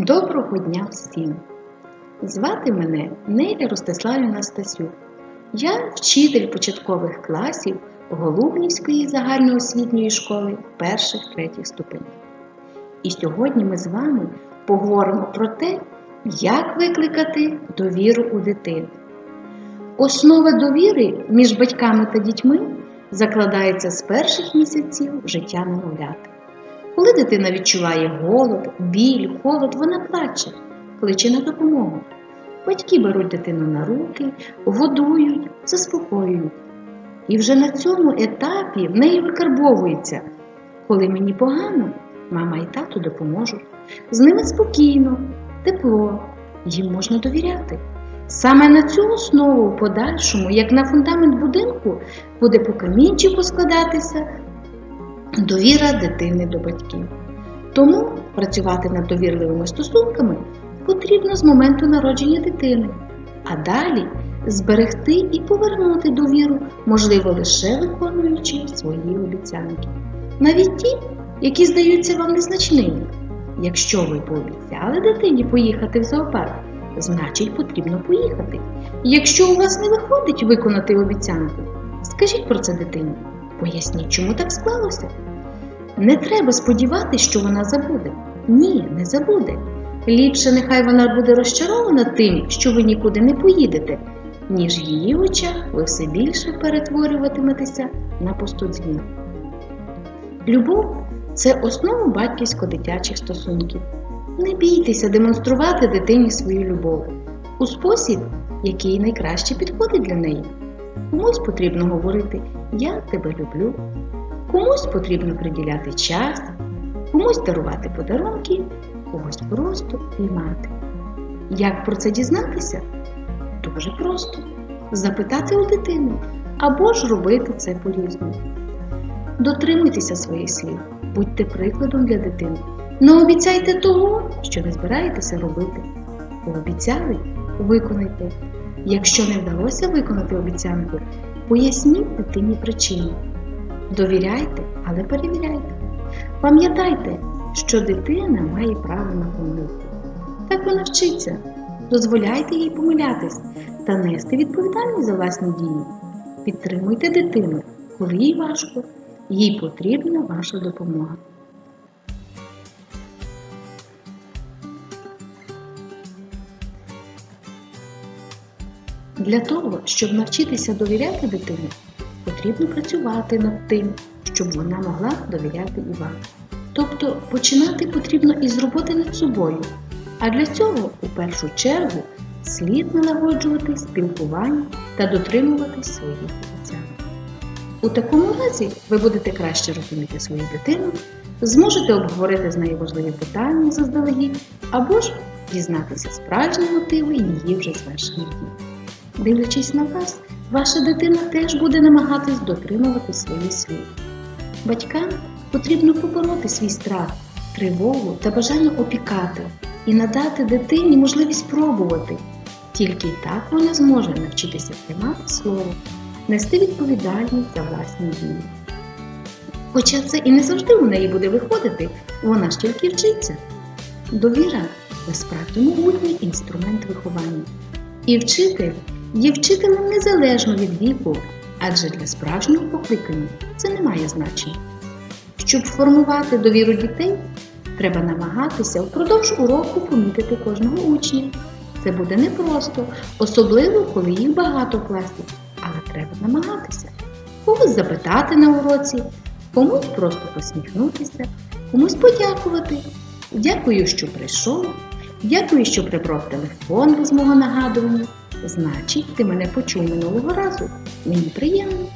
Доброго дня всім! Звати мене Неля Ростиславівна Стасюк. Я вчитель початкових класів Голубнівської загальноосвітньої школи перших-третіх ступенів. І сьогодні ми з вами поговоримо про те, як викликати довіру у дитини. Основа довіри між батьками та дітьми закладається з перших місяців життя немовляти. Коли дитина відчуває голод, біль, холод, вона плаче, кличе на допомогу. Батьки беруть дитину на руки, годують, заспокоюють. І вже на цьому етапі в неї викарбовується. Коли мені погано, мама і тато допоможуть. З ними спокійно, тепло, їм можна довіряти. Саме на цю основу в подальшому, як на фундамент будинку, буде по камінчику складатися довіра дитини до батьків. Тому працювати над довірливими стосунками потрібно з моменту народження дитини, а далі зберегти і повернути довіру, можливо, лише виконуючи свої обіцянки. Навіть ті, які здаються вам незначними. Якщо ви пообіцяли дитині поїхати в зоопарк, значить потрібно поїхати. Якщо у вас не виходить виконати обіцянку, скажіть про це дитині. Поясніть, чому так склалося. Не треба сподіватися, що вона забуде. Ні, не забуде. Ліпше нехай вона буде розчарована тим, що ви нікуди не поїдете, ніж в її очах ви все більше перетворюватиметеся на пустодзвін. Любов це основа батьківсько-дитячих стосунків. Не бійтеся демонструвати дитині свою любов у спосіб, який найкраще підходить для неї. Комусь потрібно говорити Я тебе люблю, комусь потрібно приділяти час, комусь дарувати подарунки, когось просто приймати. Як про це дізнатися? Дуже просто запитати у дитини або ж робити це по-різному. Дотримуйтеся своїх слів, будьте прикладом для дитини. Не обіцяйте того, що не збираєтеся робити. Обіцяли виконайте. Якщо не вдалося виконати обіцянку, поясніть дитині причину. Довіряйте, але перевіряйте. Пам'ятайте, що дитина має право на помилку. Так вона вчиться. Дозволяйте їй помилятись та нести відповідальність за власні дії. Підтримуйте дитину, коли їй важко, їй потрібна ваша допомога. Для того, щоб навчитися довіряти дитині, потрібно працювати над тим, щоб вона могла довіряти і вам. Тобто починати потрібно із роботи над собою, а для цього у першу чергу слід налагоджувати спілкування та дотримуватись своїх обіцянок. У такому разі ви будете краще розуміти свою дитину, зможете обговорити з нею важливі питання заздалегідь, або ж дізнатися справжні мотиви її вже звершених дій. Дивлячись на вас, ваша дитина теж буде намагатись дотримувати свої слів. Батькам потрібно побороти свій страх, тривогу та бажання опікати і надати дитині можливість спробувати. Тільки так вона зможе навчитися тримати слово, нести відповідальність за власні дії. Хоча це і не завжди у неї буде виходити, вона ж тільки вчиться. Довіра це справді могутній інструмент виховання. І вчитель є вчителем незалежно від віку, адже для справжнього покликання це не має значення. Щоб формувати довіру дітей, треба намагатися впродовж уроку помітити кожного учня. Це буде непросто, особливо коли їх багато в класі, але треба намагатися. Когось запитати на уроці, комусь просто посміхнутися, комусь подякувати. Дякую, що прийшов. Дякую, що прибрав телефон без мого нагадування. Значить, ти мене почув минулого разу. Мені приємно.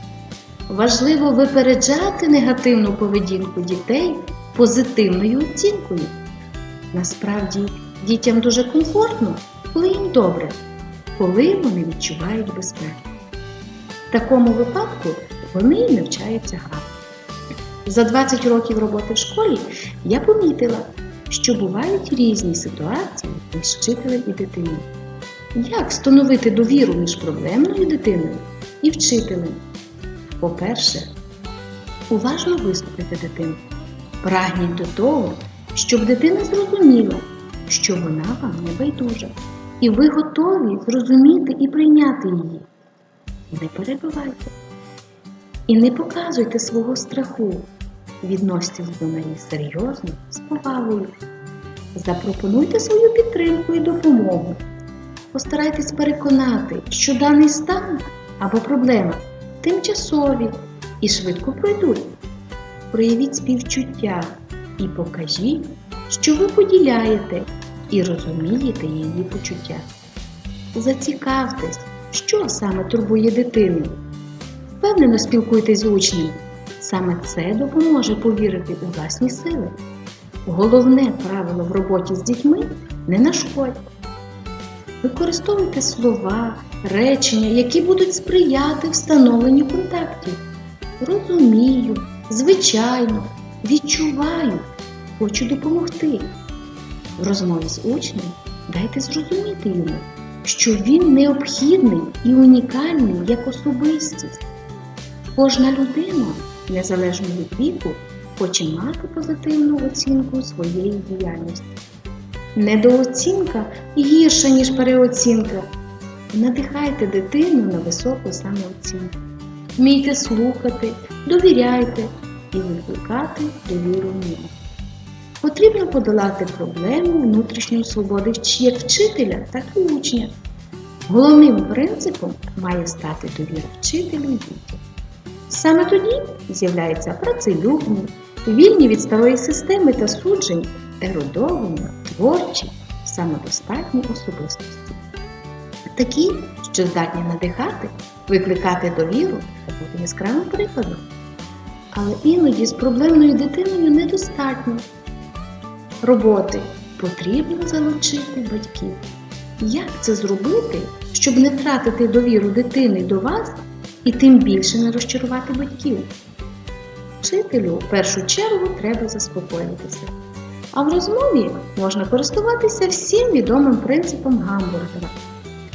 Важливо випереджати негативну поведінку дітей позитивною оцінкою. Насправді, дітям дуже комфортно, коли їм добре, коли вони відчувають безпеку. В такому випадку вони і навчаються гарно. За 20 років роботи в школі я помітила, що бувають різні ситуації між вчителем і дитиною. Як встановити довіру між проблемною дитиною і вчителем? По-перше, уважно вислухайте дитину. Прагніть до того, щоб дитина зрозуміла, що вона вам не байдужа, і ви готові зрозуміти і прийняти її. Не перебивайте. І не показуйте свого страху. Відносьтесь до неї серйозно, з повагою. Запропонуйте свою підтримку і допомогу. Постарайтесь переконати, що даний стан або проблема тимчасові і швидко пройдуть. Проявіть співчуття і покажіть, що ви поділяєте і розумієте її почуття. Зацікавтесь, що саме турбує дитину. Впевнено спілкуйтесь з учнем. Саме це допоможе повірити у власні сили. Головне правило в роботі з дітьми не нашкодь. Використовуйте слова, речення, які будуть сприяти встановленню контактів. Розумію, звичайно, відчуваю, хочу допомогти. В розмові з учнем дайте зрозуміти йому, що він необхідний і унікальний як особистість. Кожна людина, незалежно від віку, хоче мати позитивну оцінку своєї діяльності. Недооцінка гірша, ніж переоцінка. Надихайте дитину на високу самооцінку. Вмійте слухати, довіряйте і викликати довіру в. Потрібно подолати проблему внутрішньої свободи як вчителя, так і учня. Головним принципом має стати довіра вчителю і дітям. Саме тоді з'являються працелюбні, вільні від старої системи та суджень, ерудовані, творчі, самодостатні особистості. Такі, що здатні надихати, викликати довіру та бути яскравим прикладом. Але іноді з проблемною дитиною недостатньо роботи. Потрібно залучити батьків. Як це зробити, щоб не втратити довіру дитини до вас і тим більше не розчарувати батьків? Вчителю в першу чергу треба заспокоїтися. А в розмові можна користуватися всім відомим принципом гамбургера.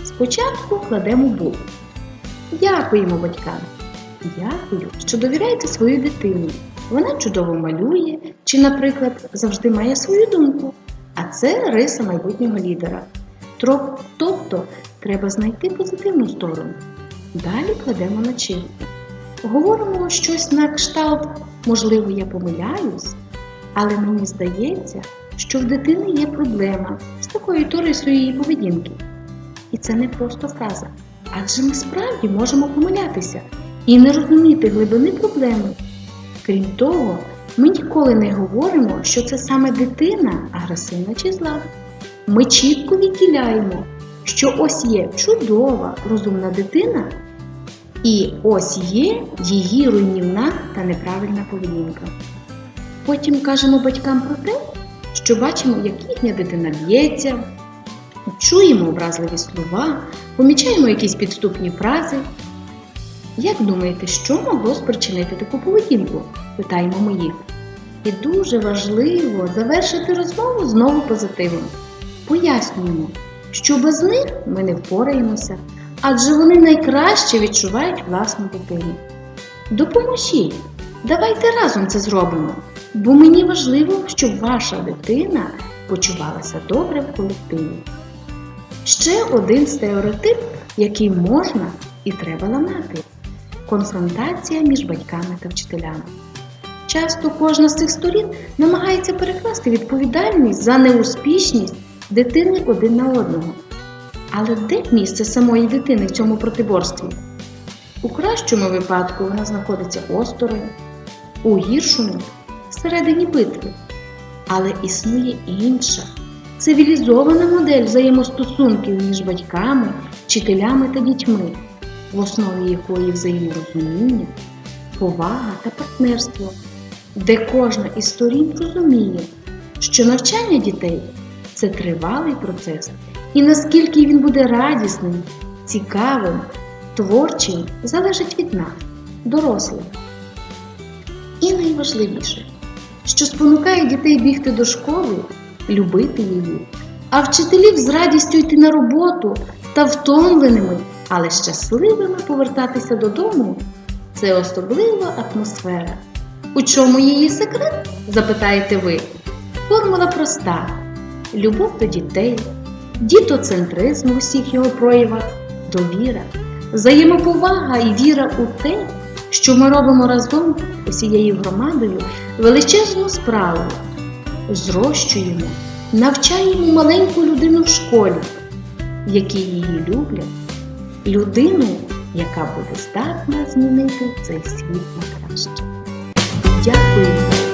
Спочатку кладемо букву. Дякуємо батькам. Дякую, що довіряєте свою дитину. Вона чудово малює чи, наприклад, завжди має свою думку. А це риса майбутнього лідера. Тобто треба знайти позитивну сторону. Далі кладемо начинку. Говоримо щось на кшталт, можливо, я помиляюсь, але мені здається, що в дитини є проблема з такою то рисою її поведінки. І це не просто фраза. Адже ми справді можемо помилятися і не розуміти глибини проблеми. Крім того, ми ніколи не говоримо, що це саме дитина агресивна чи зла. Ми чітко відділяємо, що ось є чудова, розумна дитина, і ось є її руйнівна та неправильна поведінка. Потім кажемо батькам про те, що бачимо, як їхня дитина б'ється, чуємо образливі слова, помічаємо якісь підступні фрази. Як думаєте, що могло спричинити таку поведінку? питаємо ми їх. І дуже важливо завершити розмову знову позитивом. Пояснюємо, що без них ми не впораємося, адже вони найкраще відчувають власну дитину. Допоможіть, давайте разом це зробимо, бо мені важливо, щоб ваша дитина почувалася добре в колективі. Ще один стереотип, який можна і треба ламати конфронтація між батьками та вчителями. Часто кожна з цих сторін намагається перекласти відповідальність за неуспішність дитини один на одного. Але де місце самої дитини в цьому протиборстві? У кращому випадку вона знаходиться осторонь, у гіршому всередині битви. Але існує інша, цивілізована модель взаємостосунків між батьками, вчителями та дітьми, в основі якої взаєморозуміння, повага та партнерство, де кожна із сторін розуміє, що навчання дітей це тривалий процес, і наскільки він буде радісним, цікавим, творчим, залежить від нас, дорослих. І найважливіше, що спонукає дітей бігти до школи, любити її, а вчителів з радістю йти на роботу та втомленими, але щасливими повертатися додому це особлива атмосфера. У чому її секрет? запитаєте ви. Формула проста. любов до дітей, дітоцентризм у всіх його проявах, довіра, взаємоповага і віра у те, що ми робимо разом усією громадою величезну справу, зрощуємо, навчаємо маленьку людину в школі, які її люблять, людину, яка буде здатна змінити цей світ на краще. Дякую.